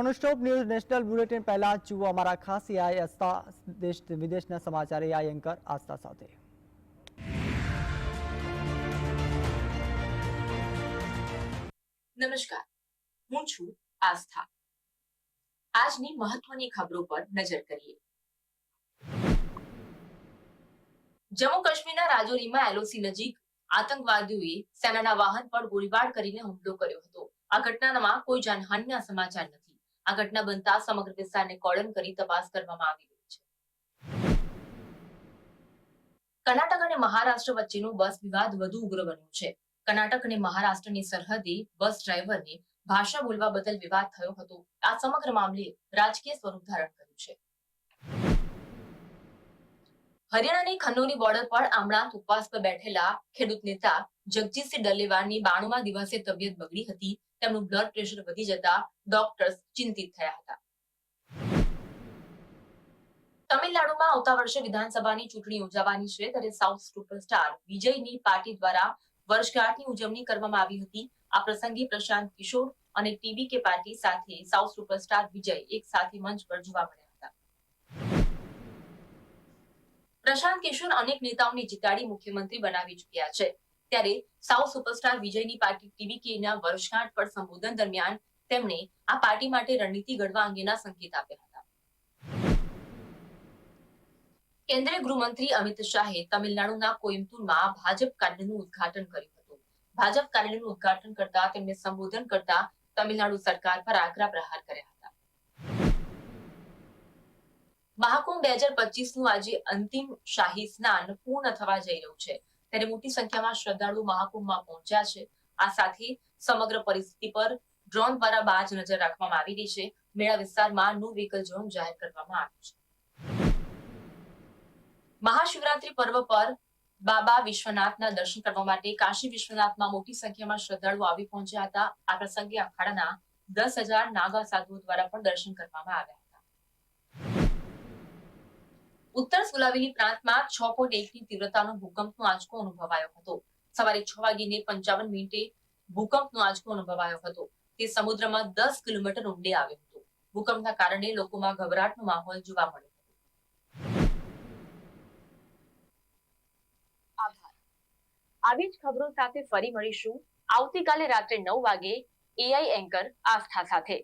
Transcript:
Nonstop news national bulletin પહેલા જુઓ અમારા ખાસ એઆઈ આસ્થા, દેશ, વિદેશના સમાચાર એઆઈ એન્કર આસ્થા સાથે. નમસ્કાર, હું છું આસ્થા. આજની મહત્વની ખબરો પર નજર કરીએ. જમ્મુ કાશ્મીરના રાજૌરીમાં એલઓસી નજીક આતંકવાદીઓએ સેનાના વાહન પર ગોળીબાર કરીને હુમલો કર્યો હતો. આ ઘટનામાં કોઈ જાનહાનિના સમાચાર નથી. આ ઘટના બનતા સમગ્ર વિસ્તારને કોર્ડન કરી તપાસ કરવામાં આવી રહી છે. કર્ણાટક અને મહારાષ્ટ્ર વચ્ચેનો બસ વિવાદ વધુ ઉગ્ર બન્યો છે. કર્ણાટક અને મહારાષ્ટ્રની સરહદે બસ ડ્રાઈવરને ભાષા બોલવા બદલ વિવાદ થયો હતો. આ સમગ્ર મામલે રાજકીય સ્વરૂપ ધારણ કર્યું છે. હરિયાણાની ખન્નોની બોર્ડર પર આમળાંત ઉપવાસ પર બેઠેલા ખેડૂત નેતા જગજીતસિંહ ડલ્લેવાલની બાણુમા દિવસે તબિયત બગડી હતી. તેમનું બ્લડ પ્રેશર વધી જતા ડોક્ટર્સ ચિંતિત થયા હતા. તમિલનાડુમાં આવતા વર્ષે વિધાનસભાની ચૂંટણી યોજાવાની છે, ત્યારે સાઉથ સુપરસ્ટાર વિજયની પાર્ટી દ્વારા વર્ષગાંઠની ઉજવણી કરવામાં આવી હતી. આ પ્રસંગે પ્રશાંત કિશોર અને કે પાર્ટી સાથે સાઉથ સુપરસ્ટાર વિજય એક સાથે મંચ પર જોવા મળ્યા હતા. પ્રશાંત કિશોર અનેક નેતાઓને જીતાડી મુખ્યમંત્રી બનાવી ચૂક્યા છે. ત્યારે સાઉથ સુપરસ્ટાર વિજયની પાર્ટી ટીવી કેના વર્ષગાંઠ પર સંબોધન દરમિયાન તેમણે આ પાર્ટી માટે રણનીતિ ઘડવા અંગેના સંકેત આપ્યા હતા. કેન્દ્રીય ગૃહમંત્રી અમિત શાહે તમિલનાડુના કોઇમ્બતુરમાં ભાજપ કાર્યાલયનું ઉદઘાટન કર્યું હતું. ભાજપ કાર્યાલયનું ઉદઘાટન કરતા તેમને સંબોધન કરતા તમિલનાડુ સરકાર પર આકરા પ્રહાર કર્યા હતા. મહાકુંભ બે હજાર પચીસનું આજે અંતિમ શાહી સ્નાન પૂર્ણ થવા જઈ રહ્યું છે. ત્યારે મોટી સંખ્યામાં શ્રદ્ધાળુ મહાકુંભમાં પહોંચ્યા છે. આ સાથે સમગ્ર પરિસ્થિતિ પર ડ્રોન દ્વારા બાજ નજર રાખવામાં આવી રહી છે. મેળા વિસ્તારમાં નો વ્હીકલ ઝોન જાહેર કરવામાં આવ્યું છે. મહાશિવરાત્રી પર્વ પર બાબા વિશ્વનાથના દર્શન કરવા માટે કાશી વિશ્વનાથમાં મોટી સંખ્યામાં શ્રદ્ધાળુઓ આવી પહોંચ્યા હતા. આ પ્રસંગે અખાડાના દસ હજાર નાગા સાધુઓ દ્વારા પણ દર્શન કરવામાં આવ્યા ઉત્તર સુલાવેલી પ્રાંતમાં છ પોઈન્ટ એકની તીવ્રતાનો ભૂકંપનો આંચકો અનુભવાયો હતો. સવારે છ વાગીને પંચાવન મિનિટે ભૂકંપનો આંચકો અનુભવાયો હતો. તે સમુદ્રમાં દસ કિલોમીટર ઊંડે આવ્યો હતો. ભૂકંપના કારણે લોકોમાં ગભરાટનો માહોલ જોવા મળ્યો આવી જ ખબરો સાથે ફરી મળીશું. આવતીકાલે રાત્રે નવ વાગે એઆઈ એન્કર આસ્થા સાથે.